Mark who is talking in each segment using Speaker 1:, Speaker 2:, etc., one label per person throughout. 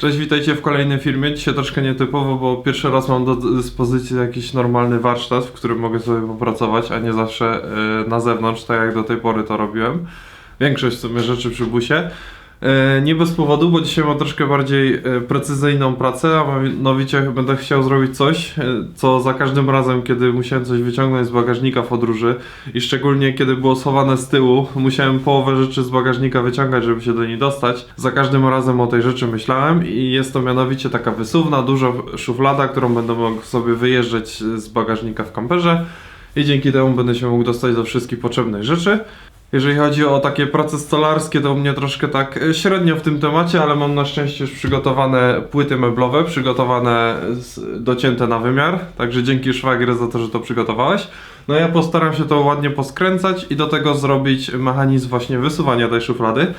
Speaker 1: Cześć, witajcie w kolejnym filmie. Dzisiaj troszkę nietypowo, bo pierwszy raz mam do dyspozycji jakiś normalny warsztat, w którym mogę sobie popracować, a nie zawsze e, na zewnątrz, tak jak do tej pory to robiłem. Większość w sumie rzeczy przy busie. E, Nie bez powodu, bo dzisiaj mam troszkę bardziej e, precyzyjną pracę, a mianowicie będę chciał zrobić coś, e, co za każdym razem, kiedy musiałem coś wyciągnąć z bagażnika w podróży i szczególnie kiedy było schowane z tyłu, musiałem połowę rzeczy z bagażnika wyciągać, żeby się do niej dostać. Za każdym razem o tej rzeczy myślałem i jest to mianowicie taka wysuwna, duża szuflada, którą będę mógł sobie wyjeżdżać z bagażnika w kamperze i dzięki temu będę się mógł dostać do wszystkich potrzebnych rzeczy. Jeżeli chodzi o takie prace stolarskie, to u mnie troszkę tak e, średnio w tym temacie, ale mam na szczęście już przygotowane płyty meblowe, przygotowane, docięte na wymiar, także dzięki szwagier za to, że to przygotowałeś. No ja postaram się to ładnie poskręcać i do tego zrobić mechanizm właśnie wysuwania tej szuflady.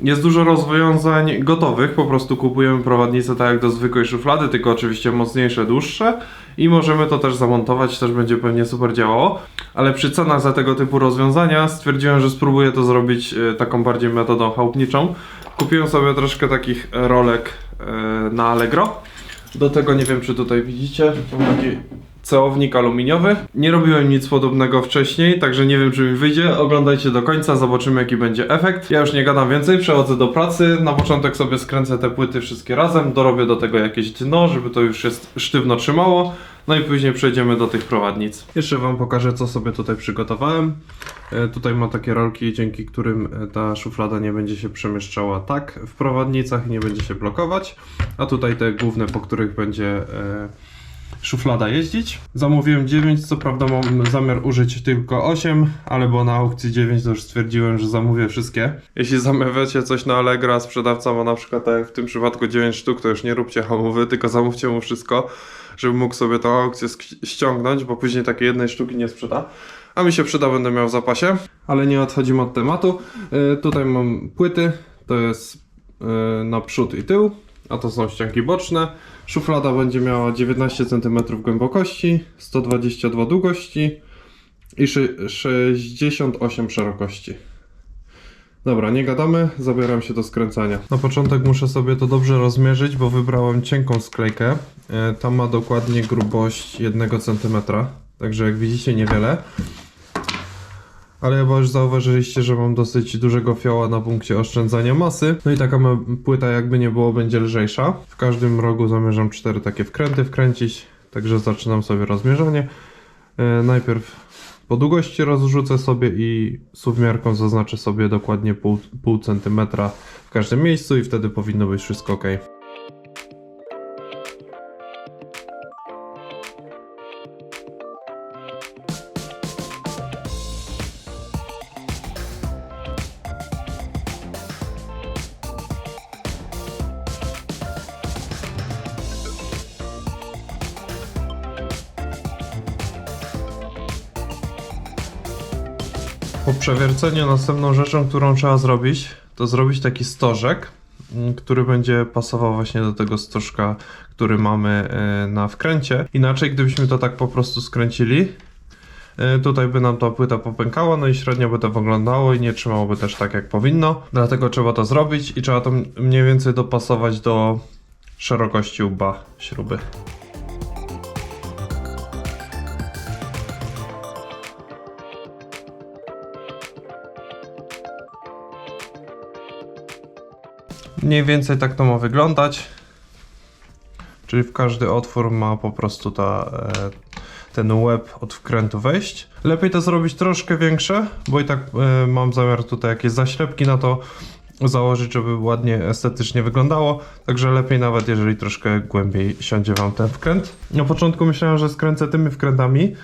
Speaker 1: Jest dużo rozwiązań gotowych, po prostu kupujemy prowadnice tak jak do zwykłej szuflady, tylko oczywiście mocniejsze, dłuższe i możemy to też zamontować, też będzie pewnie super działało. Ale przy cenach za tego typu rozwiązania stwierdziłem, że spróbuję to zrobić e, taką bardziej metodą chałupniczą. Kupiłem sobie troszkę takich rolek e, na Allegro. Do tego nie wiem, czy tutaj widzicie, ceownik aluminiowy. Nie robiłem nic podobnego wcześniej, także nie wiem, czy mi wyjdzie. Oglądajcie do końca, zobaczymy, jaki będzie efekt. Ja już nie gadam więcej, przechodzę do pracy. Na początek sobie skręcę te płyty wszystkie razem, dorobię do tego jakieś dno, żeby to już się sztywno trzymało. No i później przejdziemy do tych prowadnic. Jeszcze Wam pokażę, co sobie tutaj przygotowałem. E, tutaj mam takie rolki, dzięki którym e, ta szuflada nie będzie się przemieszczała tak w prowadnicach i nie będzie się blokować. A tutaj te główne, po których będzie e, szuflada jeździć. Zamówiłem 9, co prawda mam zamiar użyć tylko 8, ale bo na aukcji 9 to już stwierdziłem, że zamówię wszystkie. Jeśli zamawiacie coś na Allegro, a sprzedawca ma na przykład tak w tym przypadku 9 sztuk, to już nie róbcie hamowy, tylko zamówcie mu wszystko, żeby mógł sobie tą aukcję ściągnąć, bo później takiej jednej sztuki nie sprzeda. A mi się przyda, będę miał w zapasie. Ale nie odchodzimy od tematu. Yy, tutaj mam płyty, to jest yy, na przód i tył, a to są ścianki boczne. Szuflada będzie miała 19 cm głębokości, 122 długości i szy- 68 szerokości. Dobra, nie gadamy, zabieram się do skręcania. Na początek muszę sobie to dobrze rozmierzyć, bo wybrałem cienką sklejkę. E, Ta ma dokładnie grubość 1 cm, także jak widzicie niewiele. Ale chyba już zauważyliście, że mam dosyć dużego fioła na punkcie oszczędzania masy. No i taka płyta jakby nie było będzie lżejsza. W każdym rogu zamierzam cztery takie wkręty wkręcić. Także zaczynam sobie rozmierzanie. E, najpierw po długości rozrzucę sobie i suwmiarką zaznaczę sobie dokładnie pół, pół centymetra w każdym miejscu i wtedy powinno być wszystko ok. Przewierceniu następną rzeczą, którą trzeba zrobić, to zrobić taki stożek, mm, który będzie pasował właśnie do tego stożka, który mamy e, na wkręcie. Inaczej, gdybyśmy to tak po prostu skręcili, e, tutaj by nam ta płyta popękała, no i średnio by to wyglądało i nie trzymałoby też tak jak powinno. Dlatego trzeba to zrobić i trzeba to mniej więcej dopasować do szerokości łba śruby. Mniej więcej tak to ma wyglądać. Czyli w każdy otwór ma po prostu ta, e, ten łeb od wkrętu wejść. Lepiej to zrobić troszkę większe, bo i tak e, mam zamiar tutaj jakieś zaślepki na to założyć, żeby ładnie estetycznie wyglądało. Także lepiej nawet jeżeli troszkę głębiej siądzie Wam ten wkręt. Na początku myślałem, że skręcę tymi wkrętami,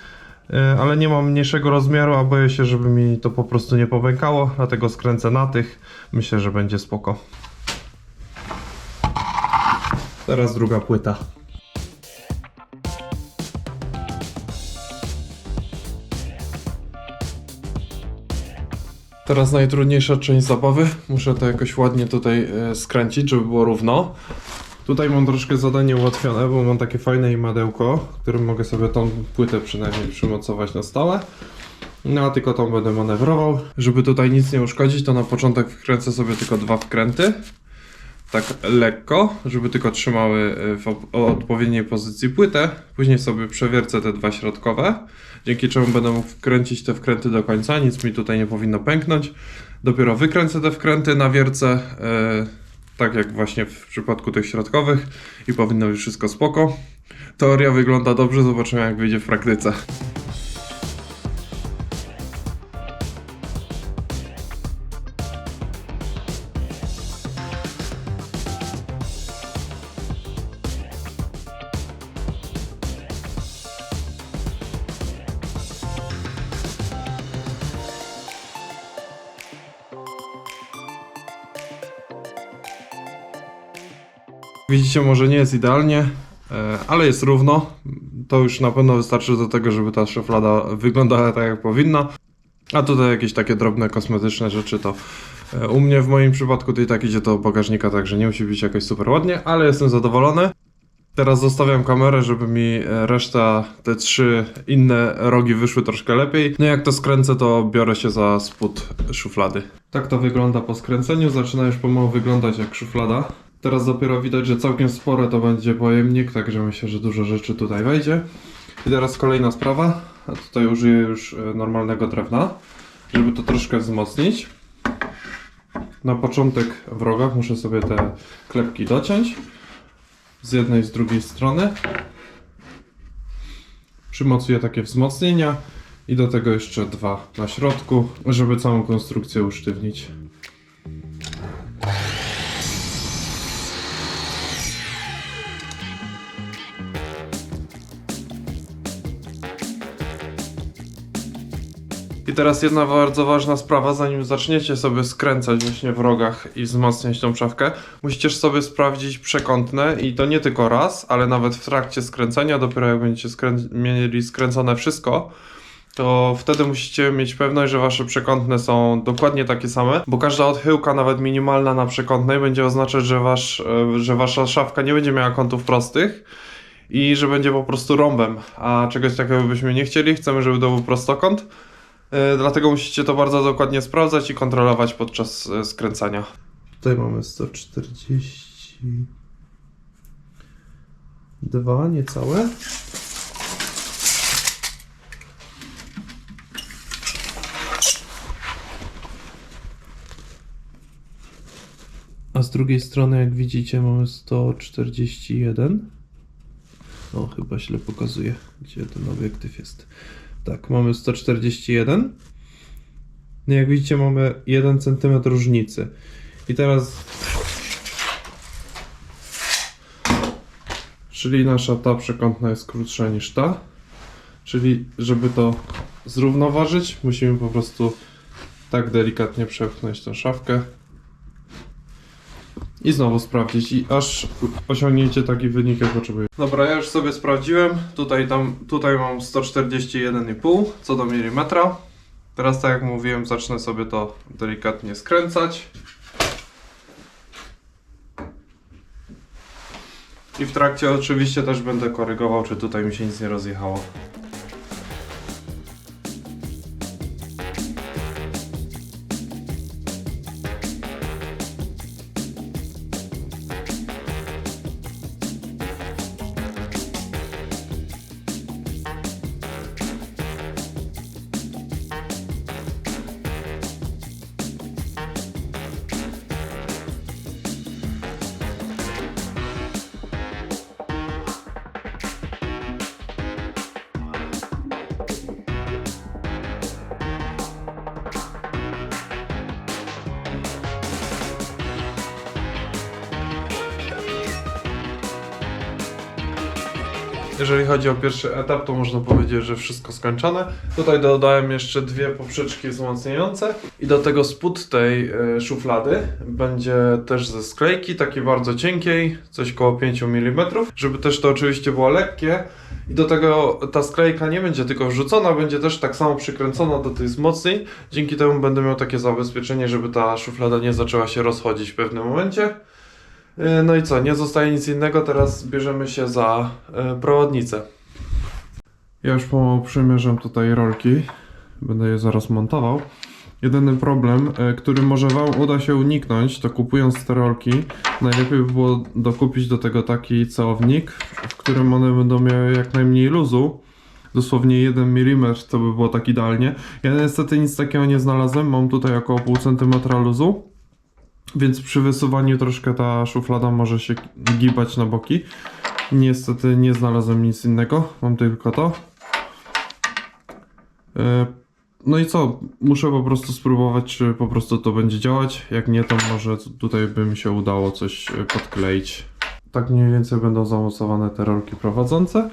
Speaker 1: e, ale nie mam mniejszego rozmiaru, a boję się, żeby mi to po prostu nie popękało, dlatego skręcę na tych. Myślę, że będzie spoko. Teraz druga płyta. Teraz najtrudniejsza część zabawy. Muszę to jakoś ładnie tutaj e, skręcić, żeby było równo. Tutaj mam troszkę zadanie ułatwione, bo mam takie fajne imadełko, którym mogę sobie tą płytę przynajmniej przymocować na stałe. No a tylko tą będę manewrował. Żeby tutaj nic nie uszkodzić, to na początek wkręcę sobie tylko dwa wkręty tak lekko, żeby tylko trzymały e, w odpowiedniej pozycji płytę. Później sobie przewiercę te dwa środkowe, dzięki czemu będę mógł wkręcić te wkręty do końca, nic mi tutaj nie powinno pęknąć. Dopiero wykręcę te wkręty na wiercę, e, tak jak właśnie w przypadku tych środkowych i powinno być wszystko spoko. Teoria wygląda dobrze, zobaczymy jak wyjdzie w praktyce. Widzicie, może nie jest idealnie, e, ale jest równo. To już na pewno wystarczy do tego, żeby ta szuflada wyglądała tak jak powinna. A tutaj jakieś takie drobne kosmetyczne rzeczy to e, u mnie w moim przypadku to i tak idzie do bagażnika, także nie musi być jakoś super ładnie, ale jestem zadowolony. Teraz zostawiam kamerę, żeby mi e, reszta, te trzy inne rogi wyszły troszkę lepiej. No jak to skręcę, to biorę się za spód szuflady. Tak to wygląda po skręceniu, zaczyna już pomału wyglądać jak szuflada. Teraz dopiero widać, że całkiem spore to będzie pojemnik, także myślę, że dużo rzeczy tutaj wejdzie. I teraz kolejna sprawa, tutaj użyję już e, normalnego drewna, żeby to troszkę wzmocnić. Na początek w rogach muszę sobie te klepki dociąć z jednej i z drugiej strony. Przymocuję takie wzmocnienia i do tego jeszcze dwa na środku, żeby całą konstrukcję usztywnić. I teraz jedna bardzo ważna sprawa, zanim zaczniecie sobie skręcać właśnie w rogach i wzmacniać tą szafkę, musicie sobie sprawdzić przekątne i to nie tylko raz, ale nawet w trakcie skręcania, dopiero jak będziecie skrę- mieli skręcone wszystko, to wtedy musicie mieć pewność, że wasze przekątne są dokładnie takie same, bo każda odchyłka, nawet minimalna na przekątnej, będzie oznaczać, że, wasz, e, że wasza szafka nie będzie miała kątów prostych i że będzie po prostu rąbem, a czegoś takiego byśmy nie chcieli, chcemy, żeby to był prostokąt. E, Dlatego musicie to bardzo dokładnie sprawdzać i kontrolować podczas e, skręcania. Tutaj mamy 142 niecałe. A z drugiej strony, jak widzicie, mamy 141. O, chyba źle pokazuje, gdzie ten obiektyw jest. Tak, mamy 141. No jak widzicie, mamy 1 cm różnicy. I teraz. Czyli nasza ta przekątna jest krótsza niż ta. Czyli, żeby to zrównoważyć, musimy po prostu tak delikatnie przepchnąć tę szafkę. I znowu sprawdzić, i aż osiągniecie taki wynik, jak potrzebuję. Dobra, ja już sobie sprawdziłem. Tutaj, tam, tutaj mam 141,5 co do milimetra. Teraz, tak jak mówiłem, zacznę sobie to delikatnie skręcać. I w trakcie oczywiście też będę korygował, czy tutaj mi się nic nie rozjechało. Jeżeli chodzi o pierwszy etap, to można powiedzieć, że wszystko skończone. Tutaj dodałem jeszcze dwie poprzeczki wzmacniające i do tego spód tej e, szuflady będzie też ze sklejki, takiej bardzo cienkiej, coś koło 5 mm, żeby też to oczywiście było lekkie. I do tego ta sklejka nie będzie tylko wrzucona, będzie też tak samo przykręcona do tych wzmocnień. Dzięki temu będę miał takie zabezpieczenie, żeby ta szuflada nie zaczęła się rozchodzić w pewnym momencie. E, No i co, nie zostaje nic innego, teraz bierzemy się za e, prowadnicę. Ja już pomału przymierzam tutaj rolki, będę je zaraz montował. Jedyny problem, e, który może Wam uda się uniknąć, to kupując te rolki, najlepiej by było dokupić do tego taki ceownik, w którym one będą miały jak najmniej luzu. Dosłownie 1 mm to by było tak idealnie. Ja niestety nic takiego nie znalazłem, mam tutaj około pół centymetra luzu. Więc przy wysuwaniu troszkę ta szuflada może się gibać na boki. Niestety nie znalazłem nic innego, mam tylko to. E, No i co? Muszę po prostu spróbować, czy po prostu to będzie działać. Jak nie, to może tutaj by mi się udało coś e, podkleić. Tak mniej więcej będą zamocowane te rolki prowadzące.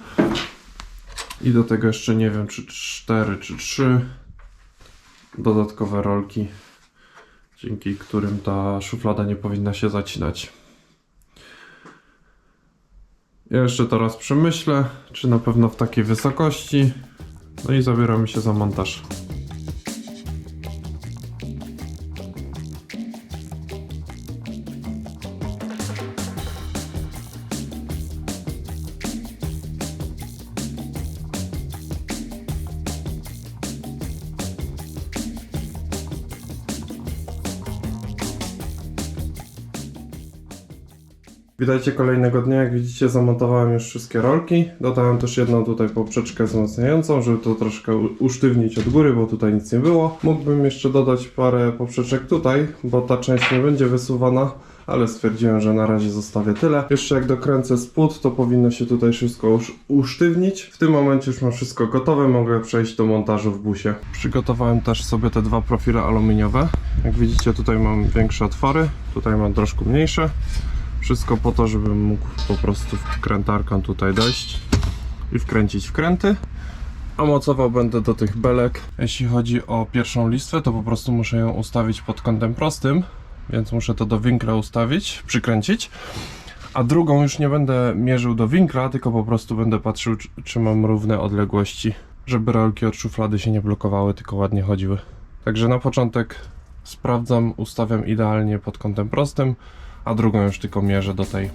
Speaker 1: I do tego jeszcze nie wiem, czy 4 czy 3 dodatkowe rolki, dzięki którym ta szuflada nie powinna się zacinać. Ja jeszcze teraz przemyślę, czy na pewno w takiej wysokości. No i zabieramy się za montaż. Witajcie kolejnego dnia. Jak widzicie, zamontowałem już wszystkie rolki. Dodałem też jedną tutaj poprzeczkę wzmacniającą, żeby to troszkę usztywnić od góry, bo tutaj nic nie było. Mógłbym jeszcze dodać parę poprzeczek tutaj, bo ta część nie będzie wysuwana, ale stwierdziłem, że na razie zostawię tyle. Jeszcze jak dokręcę spód, to powinno się tutaj wszystko usz- usztywnić. W tym momencie już mam wszystko gotowe, mogę przejść do montażu w busie. Przygotowałem też sobie te dwa profile aluminiowe. Jak widzicie, tutaj mam większe otwory, tutaj mam troszkę mniejsze. Wszystko po to, żebym mógł po prostu wkrętarką tutaj dojść i wkręcić wkręty. A mocował będę do tych belek. Jeśli chodzi o pierwszą listwę, to po prostu muszę ją ustawić pod kątem prostym, więc muszę to do winkla ustawić, przykręcić. A drugą już nie będę mierzył do winkla, tylko po prostu będę patrzył, czy, mam równe odległości, żeby rolki od szuflady się nie blokowały, tylko ładnie chodziły. Także na początek sprawdzam, ustawiam idealnie pod kątem prostym, a drugą już tylko mierzę do tej.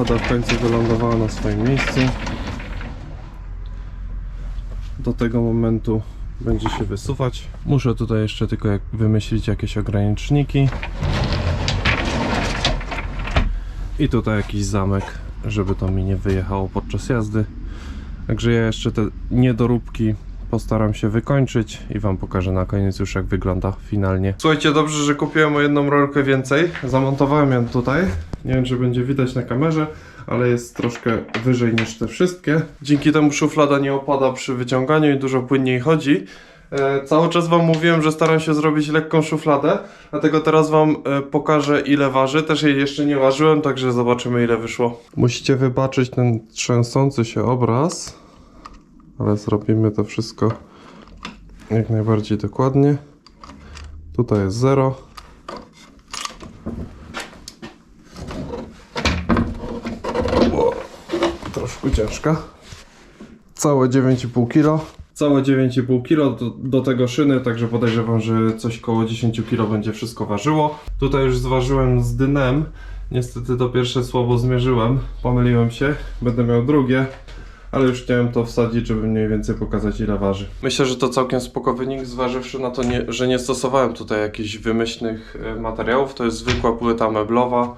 Speaker 1: Szuflada w końcu wylądowała na swoim miejscu. Do tego momentu będzie się wysuwać. Muszę tutaj jeszcze tylko wymyślić jakieś ograniczniki. I tutaj jakiś zamek, żeby to mi nie wyjechało podczas jazdy. Także ja jeszcze te niedoróbki postaram się wykończyć i Wam pokażę na koniec już jak wygląda finalnie. Słuchajcie, dobrze, że kupiłem o jedną rolkę więcej. Zamontowałem ją tutaj. Nie wiem, czy będzie widać na kamerze, ale jest troszkę wyżej niż te wszystkie. Dzięki temu szuflada nie opada przy wyciąganiu i dużo płynniej chodzi. E, cały czas Wam mówiłem, że staram się zrobić lekką szufladę, dlatego teraz Wam e, pokażę ile waży. Też jej jeszcze nie ważyłem, także zobaczymy ile wyszło. Musicie wybaczyć ten trzęsący się obraz, ale zrobimy to wszystko jak najbardziej dokładnie. Tutaj jest 0. Troszkę ciężka. Całe 9,5 kg. Całe 9,5 kg do, do tego szyny, także podejrzewam, że coś koło 10 kg będzie wszystko ważyło. Tutaj już zważyłem z dynem. Niestety to pierwsze słowo zmierzyłem. Pomyliłem się. Będę miał drugie. Ale już chciałem to wsadzić, żeby mniej więcej pokazać ile waży. Myślę, że to całkiem spoko wynik, zważywszy na to, nie, że nie stosowałem tutaj jakichś wymyślnych e, materiałów. To jest zwykła płyta meblowa,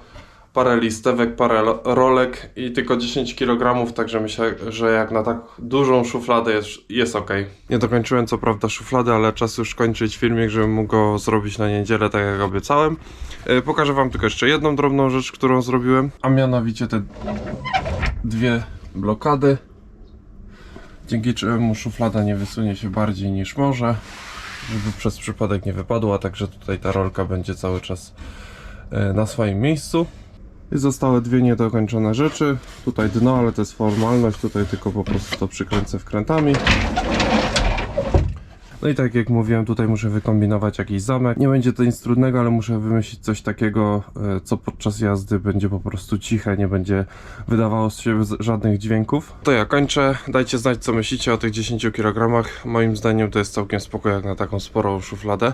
Speaker 1: parę listewek, parę rolek i tylko 10 kg, także myślę, że jak na tak dużą szufladę jest, jest ok. Nie dokończyłem co prawda szuflady, ale czas już kończyć filmik, żebym mógł go zrobić na niedzielę, tak jak obiecałem. E, Pokażę Wam tylko jeszcze jedną drobną rzecz, którą zrobiłem, a mianowicie te dwie blokady dzięki czemu szuflada nie wysunie się bardziej niż może. żeby przez przypadek nie wypadła, także tutaj ta rolka będzie cały czas e, na swoim miejscu. I zostały dwie niedokończone rzeczy. Tutaj dno, ale to jest formalność, tutaj tylko po prostu to przykręcę wkrętami. No i tak jak mówiłem, tutaj muszę wykombinować jakiś zamek. Nie będzie to nic trudnego, ale muszę wymyślić coś takiego, e, co podczas jazdy będzie po prostu ciche, nie będzie wydawało z siebie żadnych dźwięków. To ja kończę. Dajcie znać, co myślicie o tych 10 kg. Moim zdaniem to jest całkiem spoko, jak na taką sporą szufladę.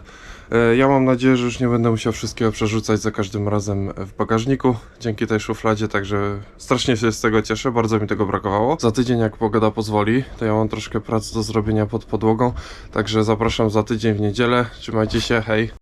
Speaker 1: E, Ja mam nadzieję, że już nie będę musiał wszystkiego przerzucać za każdym razem w bagażniku dzięki tej szufladzie, także strasznie się z tego cieszę, bardzo mi tego brakowało. Za tydzień, jak pogoda pozwoli, to ja mam troszkę prac do zrobienia pod podłogą, także zapraszam za tydzień w niedzielę. Trzymajcie się, hej!